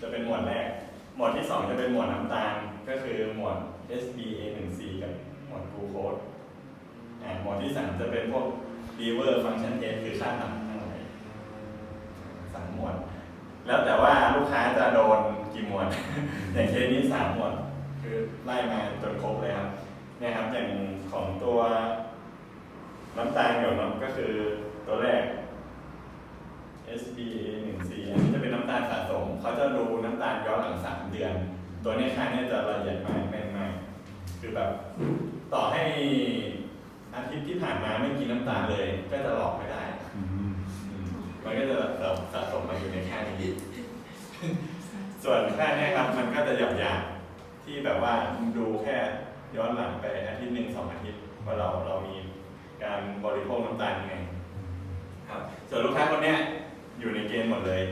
จะเป็นหมวดแรก หมวดที่สองจะเป็นหมวดน้ำตาล ก็คือหมวด SBA1C กับหมวด glucose อ่าหมวดที่สามจะเป็นพวก liver function test คือค่าตับทั้งหลายสามหมวด แล้วแต่ว่าลูกค้าจะโดนกี่หมวด อย่างเคสนี้สามหมวด คือไล่มาจนครบเลยครับเนี่ยครับอย่างของตัวน้ำตาลหยดน้ำก็คือตัวแรก SBA 1 C อันนี้จะเป็นน้ำตาลสะสม เขาจะดูน้ำตาลย้อนหลังสามเดือน ตัวนี้ค่าเนี่ยจะละเอียดมากแม่นมากคือแบบต่อให้อาทิตย์ที่ผ่านมาไม่กินน้ำตาลเลย ก็จะหลอกไม่ได้มันก็จะแบบสะสมมาอยู่ในค่านี้ส่วนค่าเนี่ยครับ มันก็จะหยาบหยาบๆที่แบบว่าดูแค่ย้อนหลังไปอาทิตย์หนึ่งสองอาทิตย์ว่าเราเรามีการบริโภคน้ำตาลยังไงครับส่วนลูกค้าคนเนี้ยอยู่ในเกณฑ์หมดเลย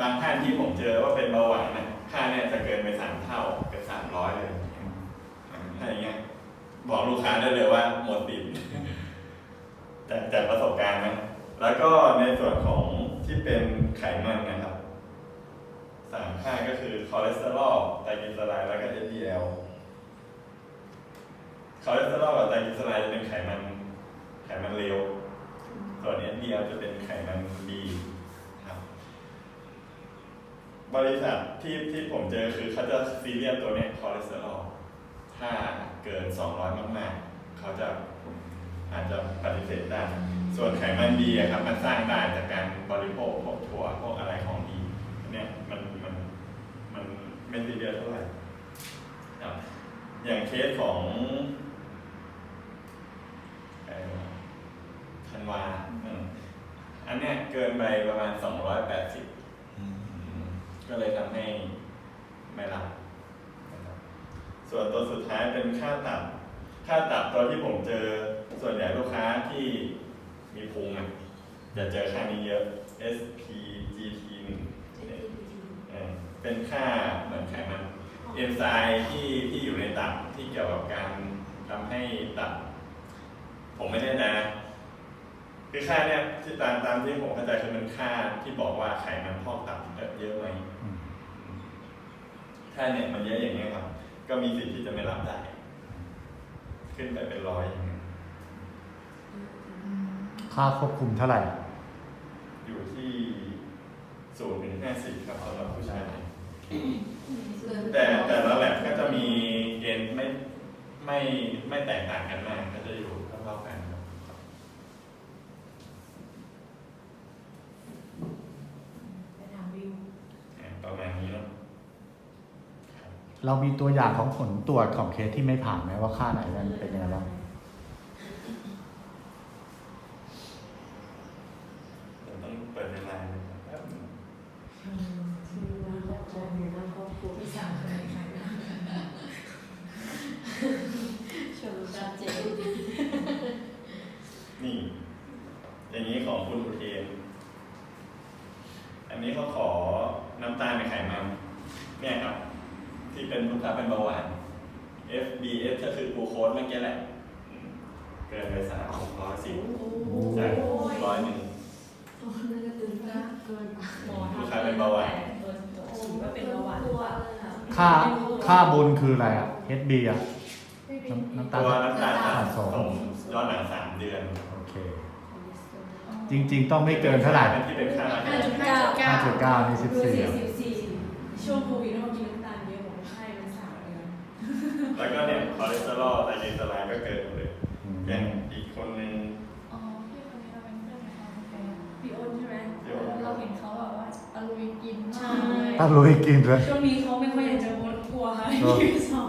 บางท่านที่ผมเจอว่าเป็นเบาหวานนะค่าเนี่ยจะเกินไปสามเท่าเกือบสามร้อยเลยถ้าอย่างเงี้ย บอกลูกค้าได้เลยว่าหมดติดจากจากประสบการณ์นะแล้วก็ในส่วนของที่เป็นไขมันนะครับสามค่าก็คือคอเลสเตอรอลไตรกลีเซอไรด์แล้วก็ LDL คอเลสเตอรอลกับไตรกลีเซอไรด์จะเป็นไขมันไขมันเลวส่วน LDL จะเป็นไขมันดี บริษัทที่ที่ผมเจอคือเขาจะซีเรียสตัวเนี้ยคอเลสเตอรอลถ้าเกิน 200 มากๆเขาจะอาจจะปฏิเสธได้ ส่วนไขมันดีอะครับ มันสร้างได้จากการบริโภคพวกถั่วพวกอะไรของดีเนี่ยมันมันมันไม่ซีเรียสเท่าไหร่ครับอย่างเคสของธันวาอันเนี้ยเกินไปประมาณ 280อืม ก็เลยทำให้ไม่รับนะครับส่วนตัวสุดท้ายเป็นค่าตับ ค่าตับตัวที่ผมเจอส่วนใหญ่ลูกค้าที่มีพุงอะจะเจอค่านี้เยอะ SPGT หนึ่งเออเป็นค่าเหมือนไขมันเอนไซม์ที่ที่อยู่ในตับที่เกี่ยวกับการทำให้ตับ ผมไม่แน่ใจนะคือค่าเนี่ยที่ตามตามที่ผมเข้าใจคือมันค่าที่บอกว่าไขมันพอกตับเยอะไหมอืม ถ้าเนี่ยมันเยอะอย่างเงี้ยครับ ก็มีสิทธิ์ที่จะไม่รับได้ ขึ้นไปเป็นร้อยอย่างเงี้ยค่าควบคุมเท่าไหร่ อยู่ที่ศูนย์ถึงห้าสิบครับสำหรับผู้ชาย แต่แต่ละแลบก็จะมีเกณฑ์ไม่ไม่ไม่แตกต่างกันมากก็จะอยู่เท่าๆกันครับ ไปถามวิว อ่าประมาณนี้เนาะ เรามีตัวอย่างของผลตรวจของเคสที่ไม่ผ่านไหมว่าค่าไหนมันเป็นยังไงบ้างเดี๋ยวต้องเปิดในไลน์นะครับแป๊บนึงคือว่าครอบครัวมีว่าครอบครัวพี่สาวเคยใครนะชมชัดเจนนี่ อย่างนี้ของคุณอุเทนอันนี้เขาขอน้ำตาลในไขมันเนี่ยครับ ที่เป็นลูกค้าเป็นเบาหวาน FBS ก็คือกลูโคสเมื่อกี้แหละอืมเกินไปสามร้อยสิบจากร้อยหนึ่งตัวนั้นก็ตื่นนะเกินหมอลูกค้าเป็นเบาหวานโดนฉีดว่าเป็นเบาหวานค่าค่าบนคืออะไรอะ HB อะน้ำน้ำตาลตัวน้ำตาลสะสะสสมมย้อนหลังสามเดือน โอเค จริง ๆ ต้องไม่เกินเท่าไหร่ที่เป็นค่าห้าจุดเก้า5.9นี่คือ14สี่อะสิบสี่ช่วงโควิด แล้วก็เนี่ยคอเลสเตอรอลไตรกลีเซอไรด์ก็เกินหมดเลยอืมอย่างอีกคนนึงอ๋อพี่คนนี้เราเป็นเพื่อนกันมาแฟนพี่อ้นใช่ไหมเราเห็นเขาแบบว่าตะลุยกินใช่มากถ้าลุยกินเลยช่วงนี้เขาไม่ค่อยอยากจะวนกลัวค่ะเออพี่สอ